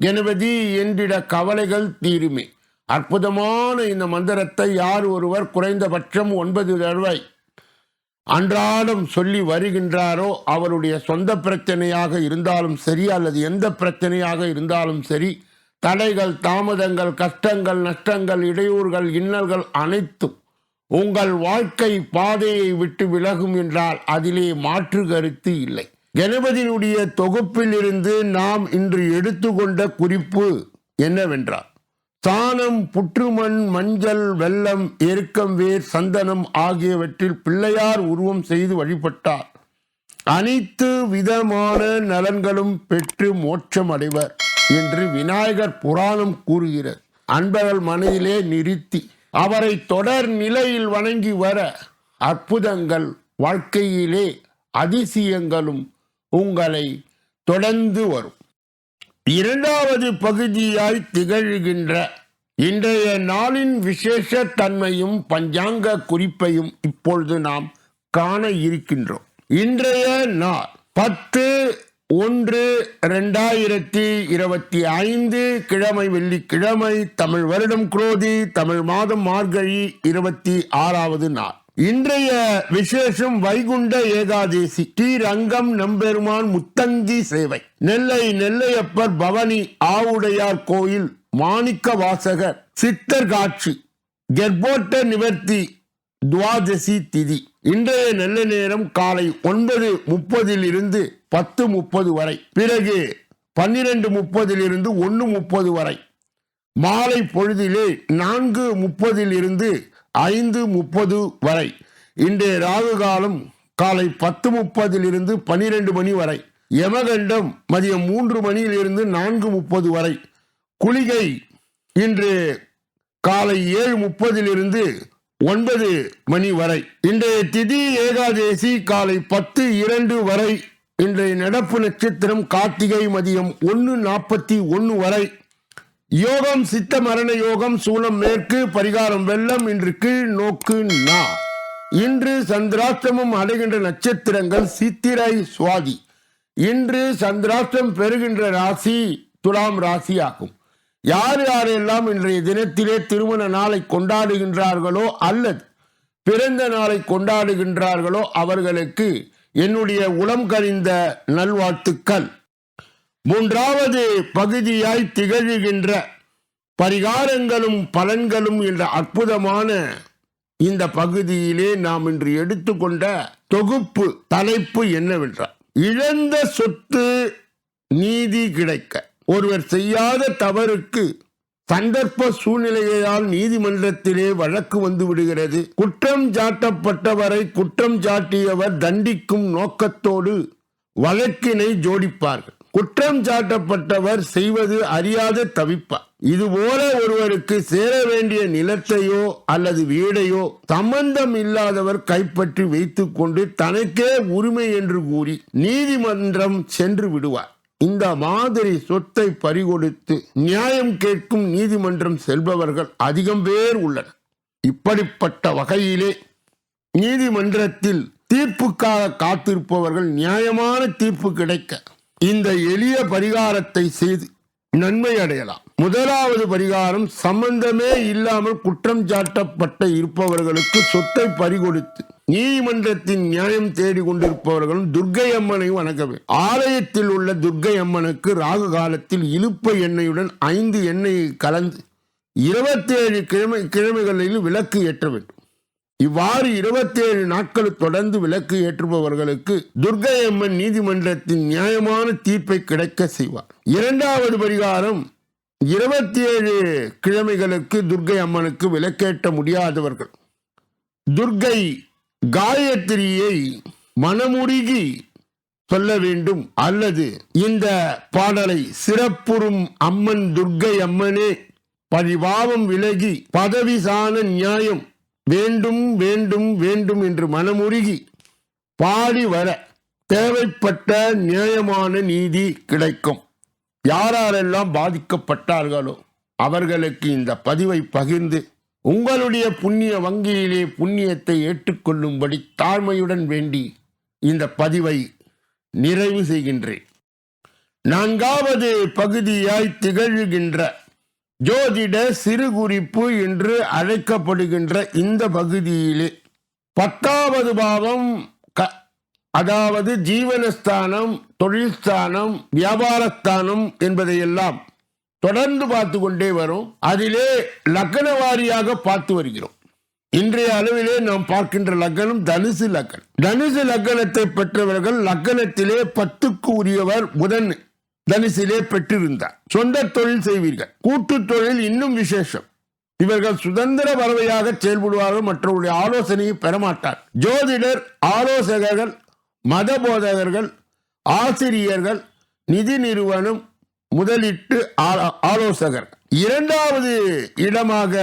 கணபதி என்றிட கவலைகள் தீருமே. அற்புதமான இந்த மந்திரத்தை யார் ஒருவர் குறைந்தபட்சம் ஒன்பது தடவை அன்றாடம் சொல்லி வருகின்றாரோ அவருடைய சொந்த பிரச்சனையாக இருந்தாலும் சரி அல்லது எந்த பிரச்சனையாக இருந்தாலும் சரி தடைகள் தாமதங்கள் கஷ்டங்கள் நஷ்டங்கள் இடையூறுகள் இன்னல்கள் அனைத்தும் உங்கள் வாழ்க்கை பாதையை விட்டு விலகும் என்றால் அதிலே மாற்று கருத்து இல்லை. கணபதியினுடைய தொகுப்பில் இருந்து நாம் இன்று எடுத்துக்கொண்ட குறிப்பு என்னவென்றால் சாணம் புற்றுமண் மஞ்சள் வெள்ளம் எருக்கம் வேர் சந்தனம் ஆகியவற்றில் பிள்ளையார் உருவம் செய்து வழிபட்டார். அனைத்து விதமான நலன்களும் பெற்று மோட்சம் அடைவர் என்று விநாயகர் புராணம் கூறுகிறது. அன்பர்கள் மனதிலே நிறுத்தி அவரை தொடர் நிலையில் வணங்கி வர அற்புதங்கள் வாழ்க்கையிலே அதிசயங்களும் உங்களை தொடர்ந்து வரும். இரண்டாவது பகுதியாய் திகழ்கின்ற இன்றைய நாளின் விசேஷ தன்மையும் பஞ்சாங்க குறிப்பையும் இப்பொழுது நாம் காண இருக்கின்றோம். இன்றைய நாள் பத்து ஒன்று ரெண்டாயிரத்தி இருபத்தி ஐந்து கிழமை வெள்ளிக்கிழமை தமிழ் வருடம் குரோதி தமிழ் மாதம் மார்கழி இருபத்தி ஆறாவது நாள். இன்றைய விசேஷம் வைகுண்ட ஏகாதேசி. ஸ்ரீரங்கம் நம்பெருமான் முத்தங்கி சேவை. நெல்லை நெல்லையப்பர் பவனி ஆவுடையார் கோயில் மாணிக்க வாசகர் சித்தர் காட்சி. கெர்போட்ட நிவர்த்தி துவாதசி திதி. இன்றைய நல்ல நேரம் காலை ஒன்பது முப்பதில் இருந்து பத்து முப்பது வரை. பிறகு பன்னிரண்டு முப்பதில் இருந்து ஒன்று முப்பது வரை. மாலை பொழுதிலே நான்கு முப்பதில் இருந்து ஐந்து முப்பது வரை. இன்றைய ராகு காலம் காலை பத்து முப்பதில் இருந்து பனிரெண்டு மணி வரை. யமகண்டம் மதியம் மூன்று மணியிலிருந்து நான்கு முப்பது வரை. குளிகை இன்று காலை ஏழு முப்பதிலிருந்து ஒன்பது மணி வரை. இன்றைய திதி ஏகாதேசி காலை பத்து இரண்டு வரை. இன்றைய நடப்பு நட்சத்திரம் கார்த்திகை மதியம் ஒன்று நாற்பத்தி ஒன்று வரை. யோகம் சித்த மரண யோகம் சூலம் மேற்கு பரிகாரம் வெள்ளம் இன்று கீழ் நோக்கு நா. இன்று சந்திராஷ்டமம் அடைகின்ற நட்சத்திரங்கள் சித்திரை சுவாதி. இன்று சந்திராஷ்டம் பெறுகின்ற ராசி துலாம் ராசி ஆகும். யார் யாரெல்லாம் இன்றைய தினத்திலே திருமண நாளை கொண்டாடுகின்றார்களோ அல்லது பிறந்த நாளை கொண்டாடுகின்றார்களோ அவர்களுக்கு என்னுடைய உளம் கறிந்த நல்வாழ்த்துக்கள். மூன்றாவது பகுதியாய் திகழ்கின்ற பரிகாரங்களும் பலன்களும் என்ற அற்புதமான இந்த பகுதியிலே நாம் இன்று எடுத்துக்கொண்ட தொகுப்பு தலைப்பு என்னவென்றால் இழந்த சொத்து நீதி கிடைக்க. ஒருவர் செய்யாத தவறுக்கு சந்தர்ப்ப சூழ்நிலையால் நீதிமன்றத்திலே வழக்கு வந்து விடுகிறது. குற்றம் சாட்டப்பட்டவரை குற்றம் சாட்டியவர் தண்டிக்கும் நோக்கத்தோடு வழக்கினை ஜோடிப்பார்கள். குற்றம் சாட்டப்பட்டவர் செய்வது அறியாத தவிப்பார் இதுபோல ஒருவருக்கு சேர வேண்டிய நிலத்தையோ அல்லது வீடையோ சம்பந்தம் இல்லாதவர் கைப்பற்றி வைத்துக் கொண்டு தனக்கே உரிமை என்று கூறி நீதிமன்றம் சென்று விடுவார். இந்த மாதிரி சொத்தை பறிகொடுத்து நியாயம் கேட்கும் நீதிமன்றம் செல்பவர்கள் அதிகம் பேர் உள்ளனர். இப்படிப்பட்ட வகையிலே நீதிமன்றத்தில் தீர்ப்புக்காக காத்திருப்பவர்கள் நியாயமான தீர்ப்பு கிடைக்க இந்த எளிய பரிகாரத்தை செய்து நன்மை அடையலாம். முதலாவது பரிகாரம் சம்பந்தமே இல்லாமல் குற்றம் சாட்டப்பட்ட இருப்பவர்களுக்கு சொத்தை பறிகொடுத்து நீதிமன்றத்தின் நியாயம் தேடி கொண்டிருப்பவர்களும் துர்க்கை அம்மனை வணங்கவே. ஆலயத்தில் உள்ள துர்க்கை அம்மனுக்கு ராகு காலத்தில் இழுப்ப எண்ணெயுடன் ஐந்து எண்ணெயை கலந்து இருபத்தேழு கிழமை கிழமைகளில் விளக்கு ஏற்ற வேண்டும் இவ்வாறு இருபத்தேழு நாட்கள் தொடர்ந்து விளக்கு ஏற்றுபவர்களுக்கு துர்க்கை அம்மன் நீதிமன்றத்தின் நியாயமான தீர்ப்பை கிடைக்க செய்வார். இரண்டாவது பரிகாரம் இருபத்தி ஏழு கிழமைகளுக்கு துர்க்கை அம்மனுக்கு விளக்கேற்ற முடியாதவர்கள். துர்க்கை காயத்ரியை மனமுருகி சொல்ல வேண்டும். அல்லது இந்த பாடலை சிறப்புறும் அம்மன் துர்க்கை அம்மனே பரிபாவம் விலகி பதவி சாண நியாயம் வேண்டும் வேண்டும் வேண்டும் என்று மனமுருகி பாடி வர தேவைப்பட்ட நியாயமான நீதி கிடைக்கும். யாரெல்லாம் பாதிக்கப்பட்டார்களோ அவர்களுக்கு இந்த பதிவை பகிர்ந்து உங்களுடைய புண்ணிய வங்கியிலே புண்ணியத்தை ஏற்றுக்கொள்ளும்படி தாழ்மையுடன் வேண்டி இந்த பதிவை நிறைவு செய்கின்றேன். நான்காவது பகுதியாய் திகழ்கின்ற ஜோதிட சிறு குறிப்பு என்று அழைக்கப்படுகின்ற இந்த பகுதியிலே பத்தாவது பாவம் க அதாவது ஜீவனஸ்தானம் தொழில்ஸ்தானம் வியாபாரஸ்தானம் என்பதையெல்லாம் தொடர்ந்து பார்த்து கொண்டே வரும். அதிலே லக்கண வாரியாக பார்த்து வருகிறோம். இன்றைய அளவிலே நாம் பார்க்கின்ற லக்கணம் தனுசு லக்கணம் தனுசு லக்கணத்தை பெற்றவர்கள் லக்கணத்திலே பத்துக்கு உரியவர் புதன் தனுசிலே பெற்றிருந்தார். சொந்த தொழில் செய்வீர்கள். கூட்டு தொழில் இன்னும் விசேஷம். இவர்கள் சுதந்திர பறவையாக செயல்படுவார்கள் மற்றவருடைய ஆலோசனையை பெறமாட்டார். ஜோதிடர் ஆலோசகர்கள் மத போதகர்கள் ஆசிரியர்கள் நிதி நிறுவனம் முதலீட்டு ஆலோசகர். இரண்டாவது இடமாக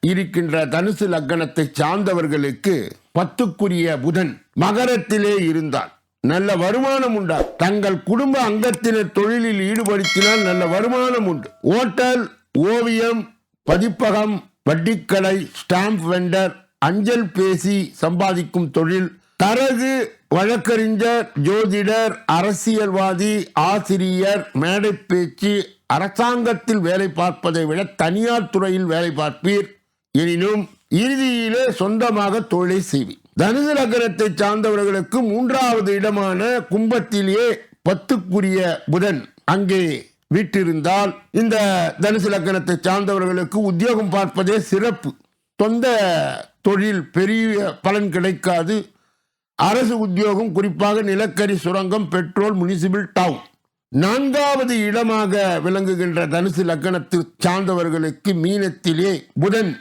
இருக்கின்ற தனுசு லக்கணத்தை சார்ந்தவர்களுக்கு பத்துக்குரிய புதன் மகரத்திலே இருந்தான் நல்ல வருமானம் உண்டா? தங்கள் குடும்ப அங்கத்தினர் தொழிலில் ஈடுபடுத்தினால் நல்ல வருமானம் உண்டு. ஓட்டல் ஓவியம் பதிப்பகம் வட்டிக்கடை ஸ்டாம்ப் வெண்டர் அஞ்சல் பேசி சம்பாதிக்கும் தொழில் தரகு வழக்கறிஞர் ஜோதிடர் அரசியல்வாதி ஆசிரியர் மேடை பேச்சு அரசாங்கத்தில் வேலை பார்ப்பதை விட தனியார் துறையில் வேலை பார்ப்பீர். எனினும் இறுதியிலே சொந்தமாக தொழிலை செய்வீர். தனுசு லக்னத்தை சார்ந்தவர்களுக்கு மூன்றாவது இடமான கும்பத்திலேயே பத்துக்குரிய புதன் அங்கே வீட்டிருந்தால் இந்த தனுசு லக்னத்தை சார்ந்தவர்களுக்கு உத்தியோகம் பார்ப்பதே சிறப்பு. சொந்த தொழில் பெரிய பலன் கிடைக்காது. அரசு உத்தியோகம் குறிப்பாக நிலக்கரி சுரங்கம் பெட்ரோல் முனிசிபல் டவுன். நான்காவது இடமாக விளங்குகின்ற தனுசு லக்கணத்தை சார்ந்தவர்களுக்கு மீனத்திலே புதன்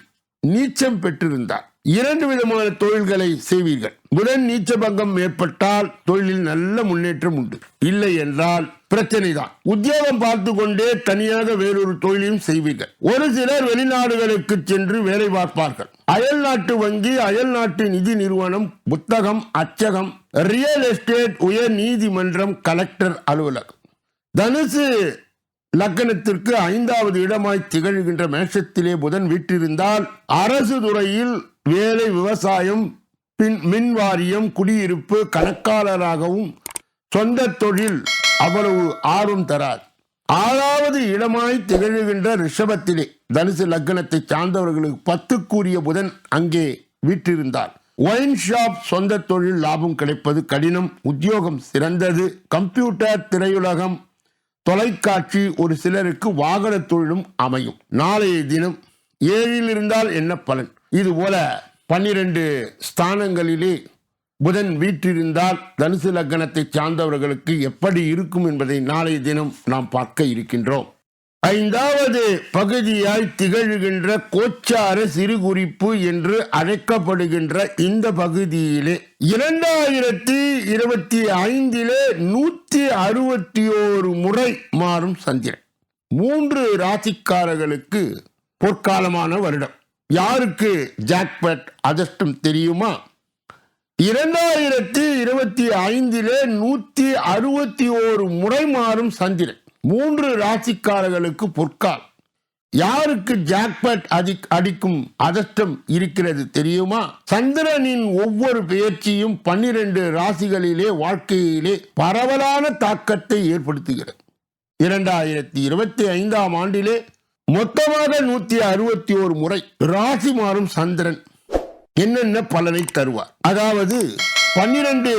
நீச்சம் பெற்றிருந்தார். இரண்டு விதமான தொழில்களை செய்வீர்கள். புதன் நீச்ச பங்கம் ஏற்பட்டால் தொழிலில் நல்ல முன்னேற்றம் உண்டு. இல்லை என்றால் பிரச்சனை தான் உத்தியோகம் பார்த்து கொண்டே தனியாக வேறொரு தொழிலையும் செய்வீர்கள். ஒரு சிலர் வெளிநாடுகளுக்கு சென்று வேலை பார்ப்பார்கள். அயல் நாட்டு வங்கி அயல் நாட்டு நிதி நிறுவனம் புத்தகம் அச்சகம் ரியல் எஸ்டேட் உயர் நீதிமன்றம் கலெக்டர் அலுவலகம். தனுசு லக்கணத்திற்கு ஐந்தாவது இடமாய் திகழ்கின்ற மேஷத்திலே புதன் வீற்றிருந்தால் அரசு துறையில் வேலை விவசாயம் பின் மின் வாரியம் குடியிருப்பு கணக்காளராகவும் சொந்த தொழில் அவ்வளவு ஆர்வம் தரார். ஆறாவது இடமாய் திகழ்கின்ற ரிஷபத்திலே தனுசு லக்னத்தை சார்ந்தவர்களுக்கு பத்து கூறிய புதன் அங்கே வீற்றிருந்தார். ஒயின் ஷாப் சொந்த தொழில் லாபம் கிடைப்பது கடினம் உத்தியோகம் சிறந்தது. கம்ப்யூட்டர் திரையுலகம் தொலைக்காட்சி ஒரு சிலருக்கு வாகன தொழிலும் அமையும். நாளைய தினம் ஏழில் இருந்தால் என்ன பலன்? இது போல பன்னிரண்டு ஸ்தானங்களிலே புதன் வீற்றிருந்தால் தனுசு லக்னத்தை சார்ந்தவர்களுக்கு எப்படி இருக்கும் என்பதை நாளைய தினம் நாம் பார்க்க இருக்கின்றோம். ஐந்தாவது பகுதியாய் திகழ்கின்ற கோச்சார சிறு குறிப்பு என்று அழைக்கப்படுகின்ற இந்த பகுதியிலே இரண்டாயிரத்தி இருபத்தி ஐந்திலே நூற்றி அறுபத்தி ஓரு முறை மாறும் சந்திரன். மூன்று ராசிக்காரர்களுக்கு பொற்காலமான வருடம். யாருக்கு ஜாக்பட் அதிர்ஷ்டம் தெரியுமா? இரண்டாயிரத்தி இருபத்தி ஐந்திலே நூத்தி அறுபத்தி ஓரு முறை மாறும் சந்திரன். மூன்று ராசிக்காரர்களுக்கு பொற்கால். யாருக்கு ஜாக்பட் அதி அடிக்கும் அதிர்ஷ்டம் இருக்கிறது தெரியுமா? சந்திரனின் ஒவ்வொரு பெயர்ச்சியும் பன்னிரண்டு ராசிகளிலே வாழ்க்கையிலே பரவலான தாக்கத்தை ஏற்படுத்துகிறது. இரண்டாயிரத்தி இருபத்தி ஐந்தாம் ஆண்டிலே மொத்தமாக நூத்தி அறுபத்தி ஒரு முறை ராசி மாறும் சந்திரன் என்னென்ன பலனை தருவார்? அதாவது பன்னிரண்டு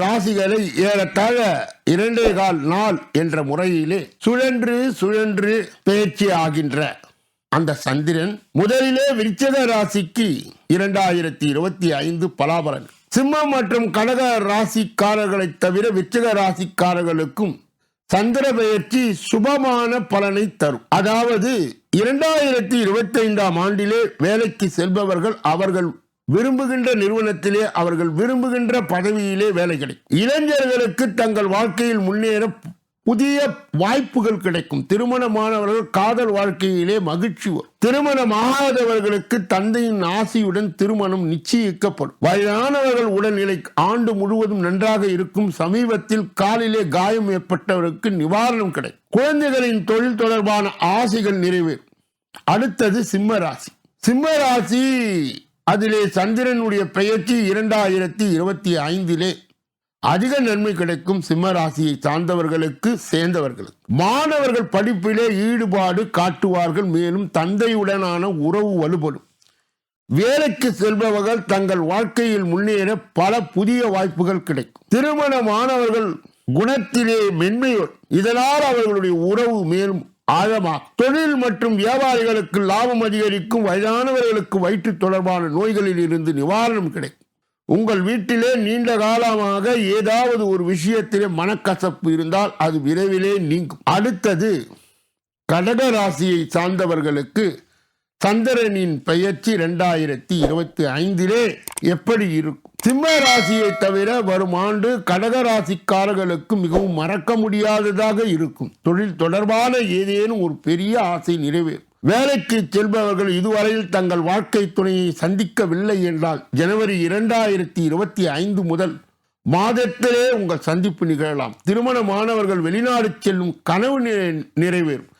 ராசிகளை ஏறத்தாழ இரண்டே கால் நாள் என்ற முறையிலே சுழன்று சுழன்று பேச்சு ஆகின்ற அந்த சந்திரன் முதலிலே விருச்சக ராசிக்கு இரண்டாயிரத்தி இருபத்தி ஐந்து பலாபலன். சிம்மம் மற்றும் கடக ராசிக்காரர்களை தவிர விருச்சக ராசிக்காரர்களுக்கும் சந்திர பெயர்ச்சி சுபமான பலனை தரும். அதாவது இரண்டாயிரத்தி இருபத்தி ஐந்தாம் ஆண்டிலே வேலைக்கு செல்பவர்கள் அவர்கள் விரும்புகின்ற நிறுவனத்திலே அவர்கள் விரும்புகின்ற பதவியிலே வேலை கிடைக்கும். இளைஞர்களுக்கு தங்கள் வாழ்க்கையில் முன்னேற புதிய வாய்ப்புகள் கிடைக்கும். திருமணமானவர்கள் காதல் வாழ்க்கையிலே மகிழ்ச்சி வரும். திருமணமாகாதவர்களுக்கு தந்தையின் ஆசையுடன் திருமணம் நிச்சயிக்கப்படும். வயதானவர்கள் உடல்நிலை ஆண்டு முழுவதும் நன்றாக இருக்கும். சமீபத்தில் காலிலே காயம் ஏற்பட்டவருக்கு நிவாரணம் கிடைக்கும். குழந்தைகளின் தொழில் தொடர்பான ஆசைகள் நிறைவேறும். அடுத்தது சிம்ம ராசி சிம்ம ராசி அதிலே சந்திரனுடைய பெயர்ச்சி இரண்டாயிரத்தி இருபத்தி ஐந்திலே அதிக நன்மை கிடைக்கும் சிம்ம ராசியை சார்ந்தவர்களுக்கு சேர்ந்தவர்களுக்கு. மாணவர்கள் படிப்பிலே ஈடுபாடு காட்டுவார்கள் மேலும் தந்தையுடனான உறவு வலுப்படும். வேலைக்கு செல்பவர்கள் தங்கள் வாழ்க்கையில் முன்னேற பல புதிய வாய்ப்புகள் கிடைக்கும். திருமணமானவர்கள் குணத்திலே மென்மையோர். இதனால் அவர்களுடைய உறவு மேலும் ஆழமாகும். தொழில் மற்றும் வியாபாரிகளுக்கு லாபம் அதிகரிக்கும். வயதானவர்களுக்கு வயிற்று தொடர்பான நோய்களில் இருந்து நிவாரணம் கிடைக்கும். உங்கள் வீட்டிலே நீண்ட காலமாக ஏதாவது ஒரு விஷயத்திலே மனக்கசப்பு இருந்தால் அது விரைவிலே நீங்கும். அடுத்தது கடக ராசியை சார்ந்தவர்களுக்கு சந்திரனின் பெயர்ச்சி ரெண்டாயிரத்தி இருபத்தி ஐந்திலே எப்படி இருக்கும்? சிம்ம ராசியை தவிர வரும் ஆண்டு கடக ராசிக்காரர்களுக்கு மிகவும் மறக்க முடியாததாக இருக்கும். தொழில் தொடர்பான ஏதேனும் ஒரு பெரிய ஆசை நிறைவேறும். வேலைக்கு செல்பவர்கள் இதுவரையில் தங்கள் வாழ்க்கை துணையை சந்திக்கவில்லை என்றால் ஜனவரி இரண்டாயிரத்தி இருபத்தி ஐந்து முதல் மாதத்திலே உங்கள் சந்திப்பு நிகழலாம். திருமணமானவர்கள் வெளிநாடு செல்லும் கனவு நிறைவேறும்.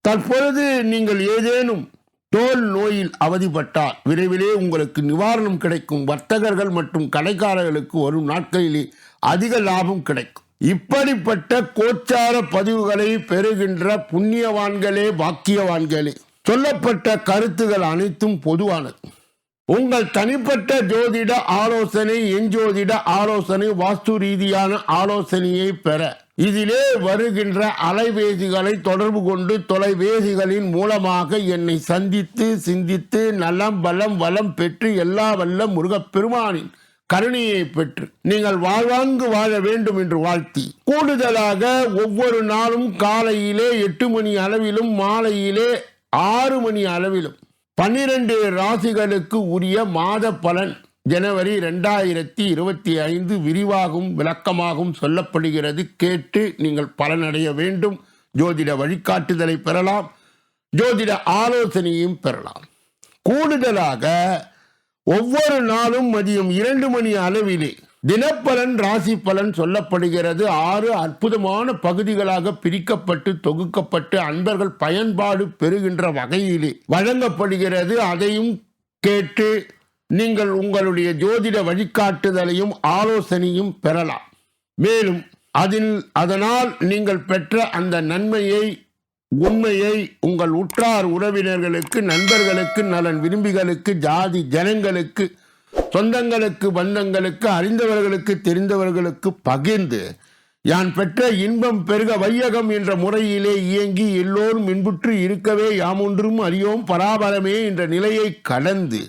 தற்பொழுது நீங்கள் ஏதேனும் தோல் நோயில் அவதிப்பட்டால் விரைவிலே உங்களுக்கு நிவாரணம் கிடைக்கும். வர்த்தகர்கள் மற்றும் கடைக்காரர்களுக்கு வரும் நாட்களிலே அதிக லாபம் கிடைக்கும். இப்படிப்பட்ட கோச்சார பதிவுகளை பெறுகின்ற புண்ணியவான்களே பாக்கியவான்களே சொல்லப்பட்ட கருத்துகள் அனைத்தும் பொதுவானது. உங்கள் தனிப்பட்ட ஜோதிட ஆலோசனை எஞ்சோதிட ஆலோசனை வாஸ்து ரீதியான ஆலோசனையை பெற. இதிலே வருகின்ற அலைபேசிகளை தொடர்பு கொண்டு தொலைபேசிகளின் மூலமாக என்னை சந்தித்து சிந்தித்து நலம் பலம் வளம் பெற்று எல்லா வல்ல முருகப்பெருமானின் கருணையை பெற்று. நீங்கள் வாழ்வாங்கு வாழ வேண்டும் என்று வாழ்த்தி. கூடுதலாக ஒவ்வொரு நாளும் காலையிலே எட்டு மணி அளவிலும் மாலையிலே ஆறு மணி அளவிலும் பன்னிரண்டு ராசிகளுக்கு உரிய மாத பலன் ஜனவரி ரெண்டாயிரத்தி இருபத்தி ஐந்து விரிவாகவும் விளக்கமாகவும் சொல்லப்படுகிறது. கேட்டு நீங்கள் பலனடைய வேண்டும். ஜோதிட வழிகாட்டுதலை பெறலாம். ஜோதிட ஆலோசனையும் பெறலாம். கூடுதலாக ஒவ்வொரு நாளும் மதியம் இரண்டு மணி அளவிலே தினப்பலன் ராசி பலன் சொல்லப்படுகிறது. ஆறு அற்புதமான பகுதிகளாக பிரிக்கப்பட்டு தொகுக்கப்பட்டு அன்பர்கள் பயன்பாடு பெறுகின்ற வகையிலே வழங்கப்படுகிறது. அதையும் கேட்டு நீங்கள் உங்களுடைய ஜோதிட வழிகாட்டுதலையும் ஆலோசனையும் பெறலாம். மேலும் அதில் அதனால் நீங்கள் பெற்ற அந்த நன்மையை உண்மையை உங்கள் உற்றார் உறவினர்களுக்கு நண்பர்களுக்கு நலன் விரும்பிகளுக்கு ஜாதி ஜனங்களுக்கு சொந்தங்களுக்கு பந்தங்களுக்கு அறிந்தவர்களுக்கு தெரிந்தவர்களுக்கு பகிர்ந்து யான் பெற்ற இன்பம் பெருக வையகம் என்ற முறையிலே இயங்கி எல்லோரும் இன்புற்று இருக்கவே யாமொன்றும் அறியோம் பராபரமே என்ற நிலையை கடந்து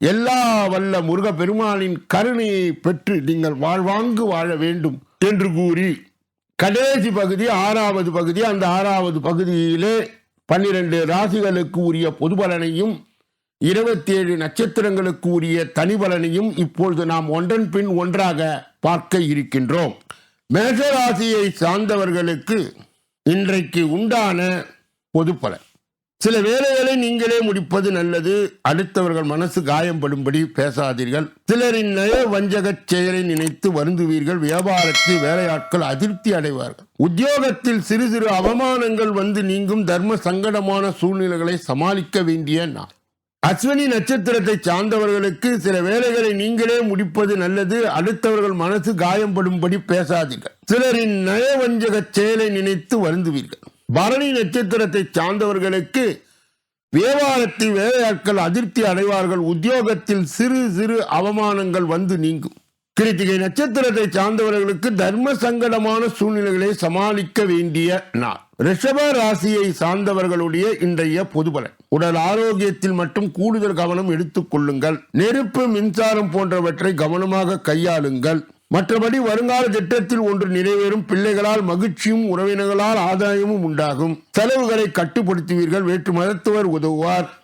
எல்லா வல்ல முருக பெருமானின் கருணையை பெற்று நீங்கள் வாழ்வாங்கு வாழ வேண்டும் என்று கூறி கடைசி பகுதி ஆறாவது பகுதி அந்த ஆறாவது பகுதியிலே பன்னிரண்டு ராசிகளுக்கு உரிய பொது பலனையும் இருபத்தி ஏழு நட்சத்திரங்களுக்கு உரிய தனிபலனையும் இப்பொழுது நாம் ஒன்றன் பின் ஒன்றாக பார்க்க இருக்கின்றோம். மேஷராசியை சார்ந்தவர்களுக்கு இன்றைக்கு உண்டான பொது சில வேலைகளை நீங்களே முடிப்பது நல்லது. அடுத்தவர்கள் மனசு காயம்படும்படி பேசாதீர்கள். சிலரின் நய வஞ்சகச் செயலை நினைத்து வருந்துவீர்கள். வியாபாரத்தில் வேலையாட்கள் அதிருப்தி அடைவார்கள். உத்தியோகத்தில் சிறு சிறு அவமானங்கள் வந்து நீங்கும் தர்ம சங்கடமான சூழ்நிலைகளை சமாளிக்க வேண்டிய நான் அஸ்வினி நட்சத்திரத்தை சார்ந்தவர்களுக்கு சில வேலைகளை நீங்களே முடிப்பது நல்லது. அடுத்தவர்கள் மனசு காயம்படும்படி பேசாதீர்கள். சிலரின் நயவஞ்சகச் செயலை நினைத்து வருந்துவீர்கள். பரணி நட்சத்திரத்தை சார்ந்தவர்களுக்கு வியாபாரத்தில் வேலையாட்கள் அதிருப்தி அடைவார்கள். உத்தியோகத்தில் சிறு சிறு அவமானங்கள் வந்து நீங்கும். கிருத்திகை நட்சத்திரத்தை சார்ந்தவர்களுக்கு தர்ம சங்கடமான சூழ்நிலைகளை சமாளிக்க வேண்டிய நாள். ரிஷப ராசியை சார்ந்தவர்களுடைய இன்றைய பொதுபலன். உடல் ஆரோக்கியத்தில் மட்டும் கூடுதல் கவனம் எடுத்துக் கொள்ளுங்கள். நெருப்பு மின்சாரம் போன்றவற்றை கவனமாக கையாளுங்கள். மற்றபடி வருங்கால திட்டத்தில் ஒன்று நிறைவேறும் பிள்ளைகளால் மகிழ்ச்சியும் உறவினர்களால் ஆதாயமும் உண்டாகும். செலவுகளை கட்டுப்படுத்துவீர்கள் வேற்று மருத்துவர் உதவுவார்.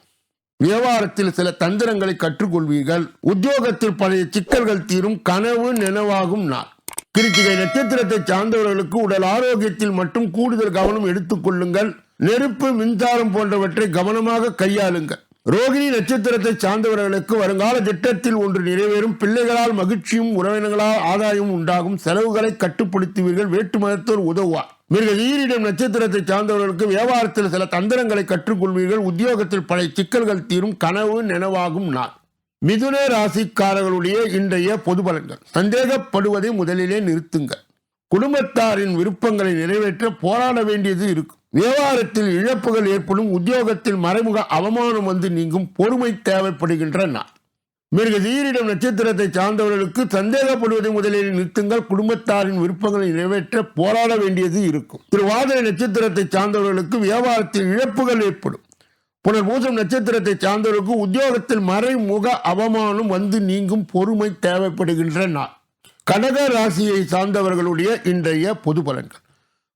வியாபாரத்தில் சில தந்திரங்களை கற்றுக்கொள்வீர்கள். உத்தியோகத்தில் பழைய சிக்கல்கள் தீரும் கனவு நினைவாகும் நாள். கிருத்திகை நட்சத்திரத்தை சார்ந்தவர்களுக்கு உடல் ஆரோக்கியத்தில் மட்டும் கூடுதல் கவனம் எடுத்துக் கொள்ளுங்கள். நெருப்பு மின்சாரம் போன்றவற்றை கவனமாக கையாளுங்கள். ரோகிணி நட்சத்திரத்தை சார்ந்தவர்களுக்கு வருங்கால திட்டத்தில் ஒன்று நிறைவேறும் பிள்ளைகளால் மகிழ்ச்சியும் உறவினர்களால் ஆதாயமும் உண்டாகும் செலவுகளை கட்டுப்படுத்துவீர்கள் வேட்டு மதத்தோர் உதவுவார். மிருக ஈரிடம் நட்சத்திரத்தை சார்ந்தவர்களுக்கு வியாபாரத்தில் சில தந்திரங்களை கற்றுக்கொள்வீர்கள் உத்தியோகத்தில் பழைய சிக்கல்கள் தீரும் கனவு நினைவாகும் நாள். மிதுன ராசிக்காரர்களுடைய இன்றைய பொது பலன்கள். சந்தேகப்படுவதை முதலிலே நிறுத்துங்கள். குடும்பத்தாரின் விருப்பங்களை நிறைவேற்ற போராட வேண்டியது இருக்கும். வியாபாரத்தில் இழப்புகள் ஏற்படும். உத்தியோகத்தில் மறைமுக அவமானம் வந்து நீங்கும். பொறுமை தேவைப்படுகின்ற நாள். மிருக சீரிடம் நட்சத்திரத்தை சார்ந்தவர்களுக்கு சந்தேகப்படுவதை முதலில் நிறுத்துங்கள். குடும்பத்தாரின் விருப்பங்களை நிறைவேற்ற போராட வேண்டியது இருக்கும். திருவாதிரை நட்சத்திரத்தை சார்ந்தவர்களுக்கு வியாபாரத்தில் இழப்புகள் ஏற்படும். புனர்பூசம் நட்சத்திரத்தை சார்ந்தவருக்கு உத்தியோகத்தில் மறைமுக அவமானம் வந்து நீங்கும் பொறுமை தேவைப்படுகின்ற நாள். கடக ராசியை சார்ந்தவர்களுடைய இன்றைய பொது பலன்கள்.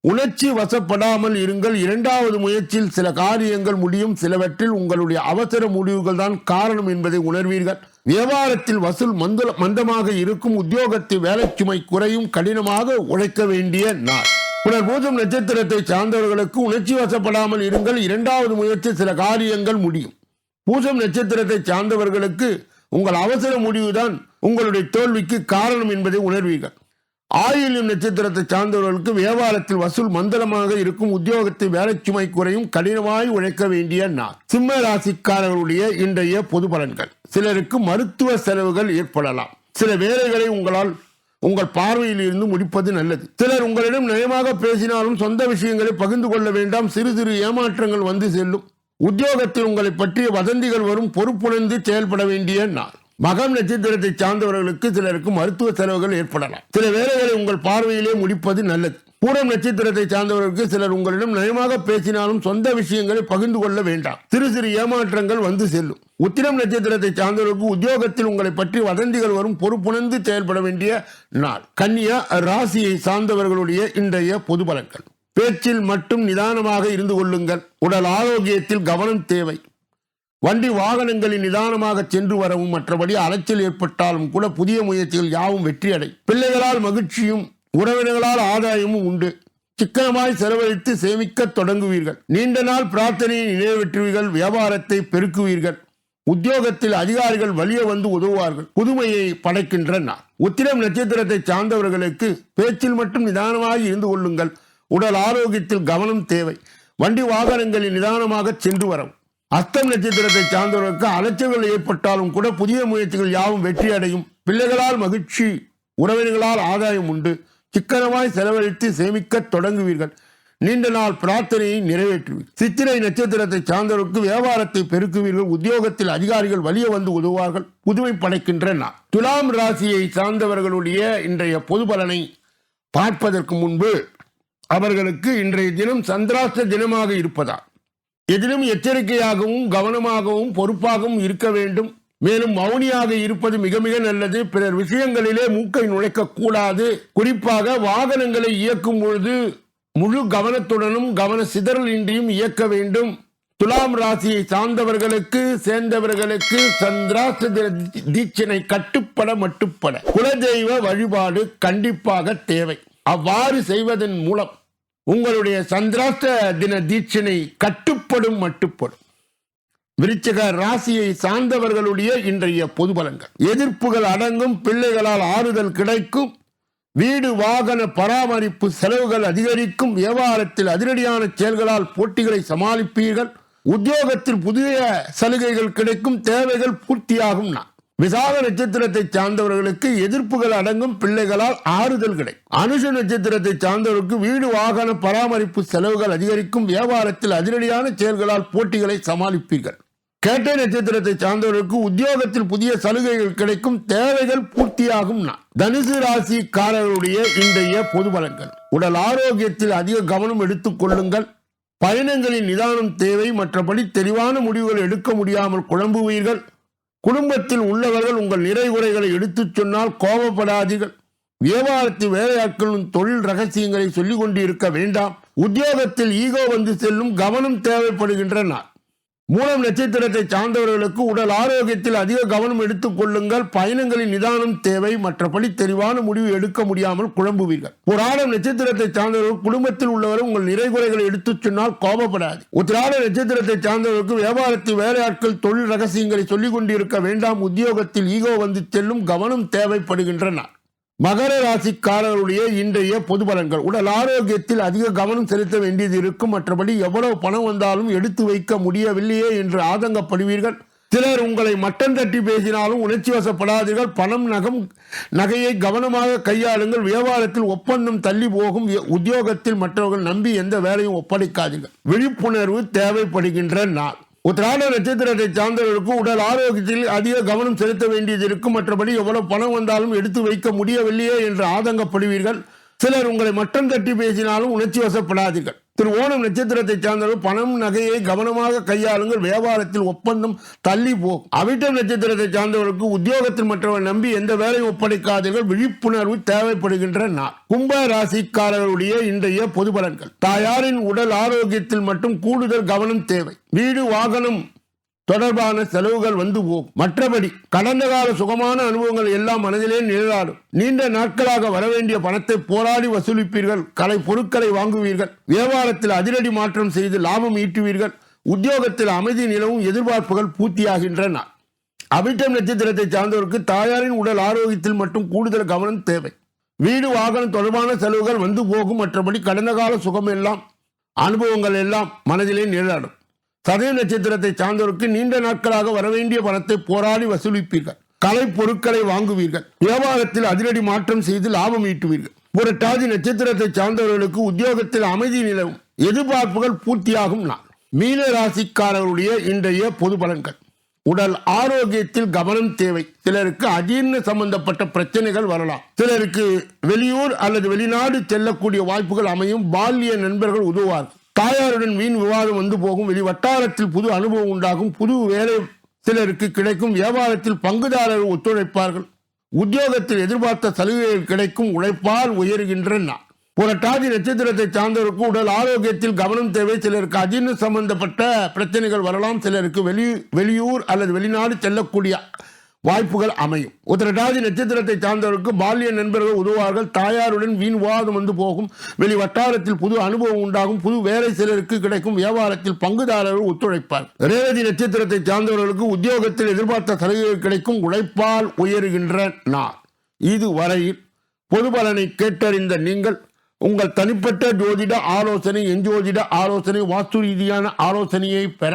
உணர்ச்சி வசப்படாமல் இருங்கள். இரண்டாவது முயற்சியில் சில காரியங்கள் முடியும். சிலவற்றில் உங்களுடைய அவசர முடிவுகள் தான் காரணம் என்பதை உணர்வீர்கள். வியாபாரத்தில் வசூல் மந்தமாக இருக்கும். உத்தியோகத்தில் வேலை சுமை குறையும். கடினமாக உழைக்க வேண்டிய நாள். புனர்பூஜம் நட்சத்திரத்தை சார்ந்தவர்களுக்கு உணர்ச்சி வசப்படாமல் இருங்கள். இரண்டாவது முயற்சி சில காரியங்கள் முடியும். பூசம் நட்சத்திரத்தை சார்ந்தவர்களுக்கு உங்கள் அவசர முடிவுதான் உங்களுடைய தோல்விக்கு காரணம் என்பதை உணர்வீர்கள். ஆயில்யம் நட்சத்திரத்தை சார்ந்தவர்களுக்கு வியாபாரத்தில் வசூல் மந்திரமாக இருக்கும். உத்தியோகத்தை வேலை சுமை குறையும். கடினமாய் உழைக்க வேண்டிய நாள். சிம்ம ராசிக்காரர்களுடைய இன்றைய பொது பலன்கள். சிலருக்கு மருத்துவ செலவுகள் ஏற்படலாம். சில வேலைகளை உங்களால் உங்கள் பார்வையில் இருந்து முடிப்பது நல்லது. சிலர் உங்களிடம் நயமாக பேசினாலும் சொந்த விஷயங்களை பகிர்ந்து கொள்ள வேண்டாம். சிறு சிறு ஏமாற்றங்கள் வந்து செல்லும். உத்தியோகத்தில் உங்களை பற்றிய வதந்திகள் வரும். பொறுப்புணர்ந்து செயல்பட வேண்டிய நாள். மகம் நட்சத்திரத்தை சார்ந்தவர்களுக்கு சிலருக்கு மருத்துவ செலவுகள் ஏற்படலாம். சில வேலைகளை உங்கள் பார்வையிலே முடிப்பது நல்லது. பூரம் நட்சத்திரத்தை சார்ந்தவர்களுக்கு சிலர் உங்களிடம் நயமாக பேசினாலும் சொந்த விஷயங்களை பகிர்ந்து கொள்ள வேண்டாம். சிறு சிறு ஏமாற்றங்கள் வந்து செல்லும். உத்திரம் நட்சத்திரத்தை சார்ந்தவர்களுக்கு உத்தியோகத்தில் உங்களை பற்றி வதந்திகள் வரும் பொறுப்புணர்ந்து செயல்பட வேண்டிய நாள். கன்னியா ராசியை சார்ந்தவர்களுடைய இன்றைய பொது பலன்கள். பேச்சில் மட்டும் நிதானமாக இருந்து கொள்ளுங்கள். உடல் ஆரோக்கியத்தில் கவனம் தேவை. வண்டி வாகனங்களில் நிதானமாக சென்று வரவும் மற்றபடி அலைச்சல் ஏற்பட்டாலும் கூட புதிய முயற்சிகள் யாவும் வெற்றியடை. பிள்ளைகளால் மகிழ்ச்சியும் உறவினர்களால் ஆதாயமும் உண்டு. சிக்கனமாய் செலவழித்து சேமிக்க தொடங்குவீர்கள். நீண்ட நாள் பிரார்த்தனையை நிறைவேற்றுவீர்கள் வியாபாரத்தை பெருக்குவீர்கள். உத்தியோகத்தில் அதிகாரிகள் வழியே வந்து உதவுவார்கள். புதுமையை படைக்கின்ற நாள். உத்திரம் நட்சத்திரத்தை சார்ந்தவர்களுக்கு பேச்சில் மட்டும் நிதானமாக இருந்து கொள்ளுங்கள். உடல் ஆரோக்கியத்தில் கவனம் தேவை. வண்டி வாகனங்களில் நிதானமாக சென்று வரவும். அஸ்தம் நட்சத்திரத்தை சார்ந்தவர்களுக்கு அலைச்சல்கள் ஏற்பட்டாலும் கூட புதிய முயற்சிகள் யாவும் வெற்றி அடையும் பிள்ளைகளால் மகிழ்ச்சி உறவினர்களால் ஆதாயம் உண்டு. சிக்கனமாய் செலவழித்து சேமிக்க தொடங்குவீர்கள். நீண்ட நாள் பிரார்த்தனையை நிறைவேற்றுவீர்கள் சித்திரை நட்சத்திரத்தை சார்ந்தவருக்கு வியாபாரத்தை பெருக்குவீர்கள். உத்தியோகத்தில் அதிகாரிகள் வலிய வந்து உதவுவார்கள். புதுமை படைக்கின்ற துலாம் ராசியை சார்ந்தவர்களுடைய இன்றைய பொது பலனை பார்ப்பதற்கு முன்பு அவர்களுக்கு இன்றைய தினம் சந்திராஷ்ட தினமாக இருப்பதால் எதிலும் எச்சரிக்கையாகவும் கவனமாகவும் பொறுப்பாகவும் இருக்க வேண்டும். மேலும் மௌனியாக இருப்பது மிக மிக நல்லது. பிறர் விஷயங்களிலே மூக்கை நுழைக்க கூடாது. குறிப்பாக வாகனங்களை இயக்கும் பொழுது முழு கவனத்துடனும் கவன சிதறல் இன்றியும் இயக்க வேண்டும். துலாம் ராசியை சார்ந்தவர்களுக்கு சேர்ந்தவர்களுக்கு சந்திராசிர தீட்சனை கட்டுப்பட மட்டுப்பட. குலதெய்வ வழிபாடு கண்டிப்பாக தேவை. அவ்வாறு செய்வதன் மூலம் உங்களுடைய சந்திராஷ்ட தின தீட்சணை கட்டுப்படும் மட்டுப்படும். விருச்சக ராசியை சார்ந்தவர்களுடைய இன்றைய பொது பலன்கள். எதிர்ப்புகள் அடங்கும் பிள்ளைகளால் ஆறுதல் கிடைக்கும் வீடு வாகன பராமரிப்பு செலவுகள் அதிகரிக்கும் வியாபாரத்தில் அதிரடியான செயல்களால் போட்டிகளை சமாளிப்பீர்கள் உத்தியோகத்தில் புதிய சலுகைகள் கிடைக்கும் தேவைகள் பூர்த்தியாகும் நான் விசாக நட்சத்திரத்தை சார்ந்தவர்களுக்கு எதிர்ப்புகள் அடங்கும் பிள்ளைகளால் ஆறுதல் கிடைக்கும். அனுஷ நட்சத்திரத்தை சார்ந்தவர்களுக்கு வீடு வாகன பராமரிப்பு செலவுகள் அதிகரிக்கும் வியாபாரத்தில் அதிரடியான செயல்களால் போட்டிகளை சமாளிப்பீர்கள். கேட்டை நட்சத்திரத்தை சார்ந்தவர்களுக்கு உத்தியோகத்தில் புதிய சலுகைகள் கிடைக்கும் தேவைகள் பூர்த்தியாகும் நான் தனுசு ராசிக்காரர்களுடைய இன்றைய பொது பலன்கள். உடல் ஆரோக்கியத்தில் அதிக கவனம் எடுத்துக் கொள்ளுங்கள். பயணங்களின் நிதானம் தேவை மற்றபடி தெளிவான முடிவுகள் எடுக்க முடியாமல் குழம்புவீர்கள். குடும்பத்தில் உள்ளவர்கள் உங்கள் நிறைகுறைகளை எடுத்துச் சொன்னால் கோபப்படாதீர்கள். வியாபாரத்து வேலையாட்களும் தொழில் ரகசியங்களை சொல்லிக் கொண்டு இருக்க வேண்டாம். உத்தியோகத்தில் ஈகோ வந்து செல்லும் கவனம் தேவைப்படுகின்ற நாள். மூலம் நட்சத்திரத்தை சார்ந்தவர்களுக்கு உடல் ஆரோக்கியத்தில் அதிக கவனம் எடுத்துக் கொள்ளுங்கள். பயணங்களின் நிதானம் தேவை. மற்றபடி தெளிவான முடிவு எடுக்க முடியாமல் குழம்புவீர்கள். புராணம் நட்சத்திரத்தை சார்ந்தவர்கள் குடும்பத்தில் உள்ளவரும் உங்கள் நிறைகுறைகளை எடுத்துச் சொன்னால் கோபப்படாது உத்திராட நட்சத்திரத்தை சார்ந்தவர்களுக்கு வியாபாரத்தில் வேலையாட்கள் தொழில் ரகசியங்களை சொல்லிக் கொண்டிருக்க வேண்டாம். உத்தியோகத்தில் ஈகோ வந்து செல்லும் கவனம் தேவைப்படுகின்றன. மகர ராசிக்காரர்களுடைய இன்றைய பொது பலன்கள். உடல் ஆரோக்கியத்தில் அதிக கவனம் செலுத்த வேண்டியது இருக்கும். மற்றபடி எவ்வளவு பணம் வந்தாலும் எடுத்து வைக்க முடியவில்லையே என்று ஆதங்கப்படுவீர்கள். சிலர் உங்களை மட்டம் தட்டி பேசினாலும் உணர்ச்சி வசப்படாதீர்கள். பணம் நகம் நகையை கவனமாக கையாளுங்கள். வியாபாரத்தில் ஒப்பந்தம் தள்ளி போகும். உத்தியோகத்தில் மற்றவர்கள் நம்பி எந்த வேலையும் ஒப்படைக்காதீர்கள். விழிப்புணர்வு தேவைப்படுகின்ற நாள். உத்திராட நட்சத்திரத்தை சார்ந்தவர்களுக்கு உடல் ஆரோக்கியத்தில் அதிக கவனம் செலுத்த வேண்டியது இருக்கும். மற்றபடி எவ்வளவு பணம் வந்தாலும் எடுத்து வைக்க முடியவில்லையே என்று ஆதங்கப்படுவீர்கள். சிலர் உங்களை மட்டம் தட்டி பேசினாலும் உணர்ச்சி வசப்படாதீர்கள். திரு ஓணம் நட்சத்திரத்தை சார்ந்தவர்கள் பணம் நகையை கவனமாக கையாளுங்கள். வியாபாரத்தில் ஒப்பந்தம் தள்ளி போகும் அவிட்டம் நட்சத்திரத்தை சார்ந்தவர்களுக்கு உத்தியோகத்தில் மற்றவர் நம்பி எந்த வேலையும் ஒப்படைக்காதீர்கள். விழிப்புணர்வு தேவைப்படுகின்ற நாள். கும்ப ராசிக்காரர்களுடைய இன்றைய பொது பலன்கள் தாயாரின் உடல் ஆரோக்கியத்தில் மட்டும் கூடுதல் கவனம் தேவை. வீடு வாகனம் தொடர்பான செலவுகள் வந்து போகும் மற்றபடி கடந்த கால சுகமான அனுபவங்கள் எல்லாம் மனதிலே நிழலாடும். நீண்ட நாட்களாக வரவேண்டிய பணத்தை போராடி வசூலிப்பீர்கள். கலை பொருட்களை வாங்குவீர்கள். வியாபாரத்தில் அதிரடி மாற்றம் செய்து லாபம் ஈட்டுவீர்கள். உத்தியோகத்தில் அமைதி நிலவும் எதிர்பார்ப்புகள் பூர்த்தியாகின்றன. அபிட்டம் நட்சத்திரத்தை சார்ந்தவருக்கு தாயாரின் உடல் ஆரோக்கியத்தில் மட்டும் கூடுதல் கவனம் தேவை. வீடு வாகனம் தொடர்பான செலவுகள் வந்து போகும். மற்றபடி கடந்த கால சுகம் எல்லாம் அனுபவங்கள் எல்லாம் மனதிலே நிழலாடும். சதய நட்சத்திரத்தை சார்ந்தவருக்கு நீண்ட நாட்களாக வரவேண்டிய பணத்தை போராடி வசூலிப்பீர்கள். கலை பொருட்களை வாங்குவீர்கள். வியாபாரத்தில் அதிரடி மாற்றம் செய்து லாபம் ஈட்டுவீர்கள். புரட்டாதி நட்சத்திரத்தை சார்ந்தவர்களுக்கு உத்தியோகத்தில் அமைதி நிலவும். எதிர்பார்ப்புகள் பூர்த்தியாகும் நாள். மீன ராசிக்காரர்களுடைய இன்றைய பொது பலன்கள். உடல் ஆரோக்கியத்தில் கவனம் தேவை. சிலருக்கு அஜீர்ண சம்பந்தப்பட்ட பிரச்சனைகள் வரலாம். சிலருக்கு வெளியூர் அல்லது வெளிநாடு செல்லக்கூடிய வாய்ப்புகள் அமையும். பால்ய நண்பர்கள் உதவுவார்கள். தாயாருடன் வீண் விவாதம் வந்து போகும். வெளி வட்டாரத்தில் புது அனுபவம் உண்டாகும். புது வேலை சிலருக்கு கிடைக்கும். வியாபாரத்தில் பங்குதாரர்கள் ஒத்துழைப்பார்கள். உத்தியோகத்தில் எதிர்பார்த்த சலுகைகள் கிடைக்கும். உழைப்பால் உயர்கின்ற நாள் புரட்டாதி நட்சத்திரத்தை சார்ந்தவருக்கு உடல் ஆரோக்கியத்தில் கவனம் தேவை. சிலருக்கு அஜீர்ண சம்பந்தப்பட்ட பிரச்சனைகள் வரலாம். சிலருக்கு வெளி வெளியூர் அல்லது வெளிநாடு செல்லக்கூடிய வாய்ப்புகள் அமையும். உத்திரட்டாதி நட்சத்திரத்தை சார்ந்தவருக்கு பால்ய நண்பர்கள் உதவுவார்கள். தாயாருடன் வீண் விவாதம் வந்து போகும். வெளி வட்டாரத்தில் புது அனுபவம் உண்டாகும். புது வேலை சிலருக்கு கிடைக்கும். வியாபாரத்தில் பங்குதாரர்கள் ஒத்துழைப்பார். ரேவதி நட்சத்திரத்தை சார்ந்தவர்களுக்கு உத்தியோகத்தில் எதிர்பார்த்த சலுகைகள் கிடைக்கும். உழைப்பால் உயர்கின்ற நாள். இதுவரையில் பொது பலனை கேட்டறிந்த நீங்கள் உங்கள் தனிப்பட்ட ஜோதிட ஆலோசனை எஞ்சோதிட ஆலோசனை வாஸ்து ரீதியான ஆலோசனையை பெற